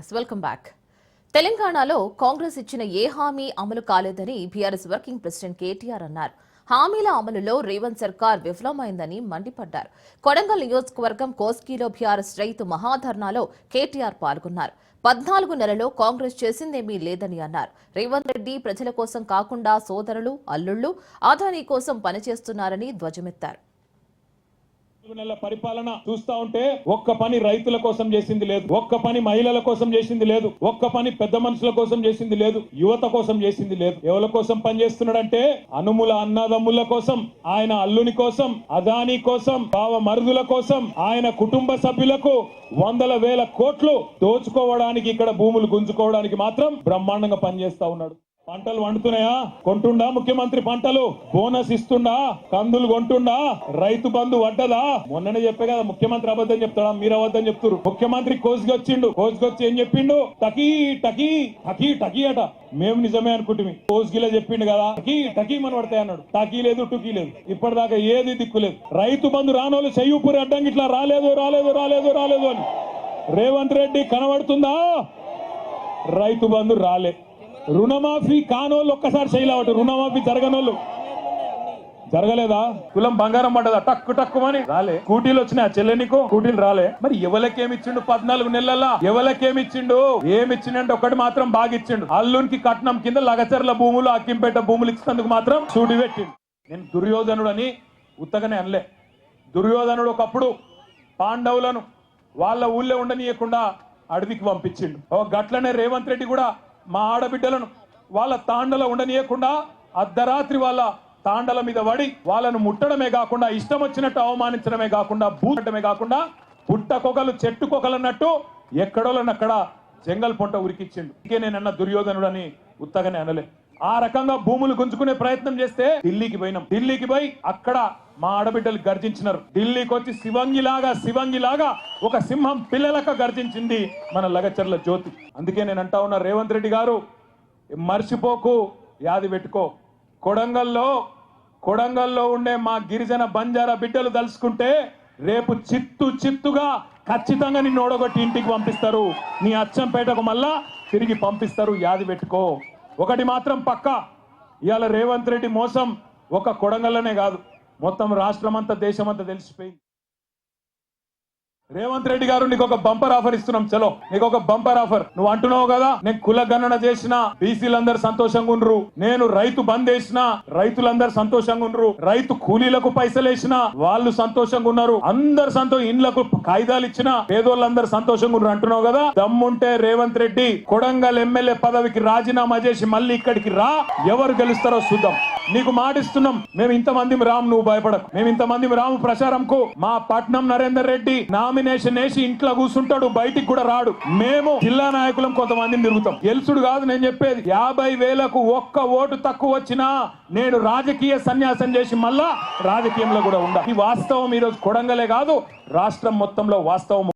Yes welcome back తెలంగాణలో కాంగ్రెస్ ఇచ్చిన ఏ హామీ అమలు కాలేదని బీఆర్ఎస్ వర్కింగ్ ప్రెసిడెంట్ కేటీఆర్ అన్నారు. హామీల అమలులో రేవంత్ సర్కార్ విఫలమైందని మండిపడ్డారు. కొడంగల్ నియోజకవర్గం కోస్కీలో బీఆర్ఎస్ రైతు మహాధర్నాలో కేటీఆర్ పాల్గొన్నారు. పద్నాలుగు నెలలో కాంగ్రెస్ చేసిందేమీ లేదని అన్నారు. రేవంత్ రెడ్డి ప్రజల కోసం కాకుండా సోదరులు అల్లుళ్ళు ఆదానీ కోసం పనిచేస్తున్నారని ధ్వజమెత్తారు. నాలుగు నెలల పరిపాలన చూస్తా ఉంటే ఒక్క పని రైతుల కోసం చేసింది లేదు. ఒక్క పని మహిళల కోసం చేసింది లేదు. ఒక్క పని పెద్ద మనుషుల కోసం చేసింది లేదు. యువత కోసం చేసింది లేదు. ఎవరి కోసం పనిచేస్తున్నాడంటే అనుముల అన్నదమ్ముల కోసం ఆయన అల్లుని కోసం అదాని కోసం బావ మరుదుల కోసం ఆయన కుటుంబ సభ్యులకు వందల వేల కోట్లు దోచుకోవడానికి ఇక్కడ భూములు గుంజుకోవడానికి మాత్రం బ్రహ్మాండంగా పనిచేస్తా ఉన్నాడు. పంటలు వండుతున్నాయా? కొంటుండా ముఖ్యమంత్రి పంటలు? బోనస్ ఇస్తుండా? కందులు కొంటుండా? రైతు బంధు వడ్డదా మొన్ననే చెప్పే కదా ముఖ్యమంత్రి అబద్ధం చెప్తాడా? మీరు అబద్ధం చెప్తారు ముఖ్యమంత్రి కోసుకొచ్చిండు. కోసుకొచ్చి ఏం చెప్పిండు? టకీ టకీ టకీ టకీ అట. మేము నిజమే అనుకుంటుంది కోసుకిలా చెప్పిండు కదా. టకీ టకీ మన పడతాయి అన్నాడు. టకీ లేదు టుకీ లేదు. ఇప్పటిదాకా ఏది దిక్కులేదు రైతు బంధు రానోళ్ళు చెయ్యూపురి అడ్డం ఇట్లా రాలేదు రాలేదు రాలేదు రాలేదు అని. రేవంత్ రెడ్డి కనబడుతుందా? రైతు బంధు రాలే. రుణమాఫీ కానోళ్ళు ఒక్కసారి చేయలేవట రుణమాఫీ జరగనోళ్ళు. జరగలేదా? కులం బంగారం పడ్డదా? టక్కు టక్కుమని రాలే. కూటీలు వచ్చినాయి? ఆ చెల్లెనికు కూటీలు రాలే. మరి ఎవలకేమిచ్చిండు పద్నాలుగు నెలల ఎవరికేమిచ్చిండు ఏమిచ్చిండంటే ఒకటి మాత్రం బాగా ఇచ్చిండు అల్లునికి కట్నం కింద లగచర్ల భూములు అక్కింపేట భూములు ఇచ్చినందుకు మాత్రం చూడి పెట్టిండు. నేను దుర్యోధనుడు అని ఉత్తగానే అనలే. దుర్యోధనుడు ఒకప్పుడు పాండవులను వాళ్ళ ఊళ్ళో ఉండనీయకుండా అడవికి పంపించిండు. ఓ గట్లనే రేవంత్ రెడ్డి కూడా మా ఆడబిడ్డలను వాళ్ళ తాండలో ఉండనీయకుండా అర్ధరాత్రి వాళ్ళ తాండల మీద పడి వాళ్ళను ముట్టడమే కాకుండా ఇష్టం వచ్చినట్టు అవమానించడమే కాకుండా బూటమే కాకుండా పుట్టకొకలు చెట్టుకొకలు అన్నట్టు ఎక్కడోలన్నక్కడ జంగల్ పొంట ఉరికిచ్చిండు. ఇంకే నేనన్న దుర్యోధనుడని అని ఉత్తగానే అనలే. ఆ రకంగా భూములు గుంజుకునే ప్రయత్నం చేస్తే ఢిల్లీకి పోయినాం. ఢిల్లీకి పోయి అక్కడ మా ఆడబిడ్డలు గర్జించినారు. ఢిల్లీకి వచ్చి శివంగిలాగా శివంగిలాగా ఒక సింహం పిల్లలక గర్జించింది మన లగచర్ల జ్యోతి. అందుకే నేను అంటా ఉన్నా రేవంత్ రెడ్డి గారు మర్చిపోకు యాది పెట్టుకో. కొడంగల్లో కొడంగల్లో ఉండే మా గిరిజన బంజారా బిడ్డలు తలుసుకుంటే రేపు చిత్తు చిత్తుగా ఖచ్చితంగా నిన్ను ఓడగొట్టి ఇంటికి పంపిస్తారు. నీ అచ్చంపేటకు మళ్ళా తిరిగి పంపిస్తారు యాది పెట్టుకో. ఒకటి మాత్రం పక్క. ఇవాళ రేవంత్ రెడ్డి మోసం ఒక కొడంగల్లోనే కాదు. మొత్తం రాష్ట్రమంతా దేశమంతా తెలిసిపోయింది. రేవంత్ రెడ్డి గారు నీకు ఒక బంపర్ ఆఫర్ ఇస్తున్నాం. చలో నీకు ఒక బంపర్ ఆఫర్. నువ్వు అంటున్నావు కదా నేను కుల గణన చేసిన బీసీలందరూ సంతోషంగా ఉండ్రు. నేను రైతు బంద్ వేసిన రైతులందరూ సంతోషంగా ఉండ్రు. రైతు కూలీలకు పైసలు వేసిన వాళ్ళు సంతోషంగా ఉన్నారు. అందరు సంతోషం ఇండ్లకు కాగితాలు ఇచ్చిన పేదోళ్ళందరూ సంతోషంగా ఉన్నారు. అంటున్నావు కదా దమ్ముంటే రేవంత్ రెడ్డి కొడంగల్ ఎమ్మెల్యే పదవికి రాజీనామా చేసి మళ్ళీ ఇక్కడికి రా. ఎవరు గెలుస్తారో చూద్దాం. నీకు మాటిస్తున్నాం మేము ఇంతమంది రాము నువ్వు భయపడకు. మేము ఇంతమంది రాము ప్రచారంకు మా పట్నం నరేందర్ రెడ్డి నామినేషన్ వేసి ఇంట్లో కూర్చుంటాడు బయటికి కూడా రాడు. మేము జిల్లా నాయకులం కొంతమందిని తిరుగుతాం. గెలుసుడు కాదు నేను చెప్పేది. యాభై వేలకు ఒక్క ఓటు తక్కువ వచ్చినా నేను రాజకీయ సన్యాసం చేసి మళ్ళా రాజకీయంలో కూడా ఉండా ఈ వాస్తవం ఈరోజు కొడంగలే కాదు రాష్ట్రం మొత్తంలో వాస్తవం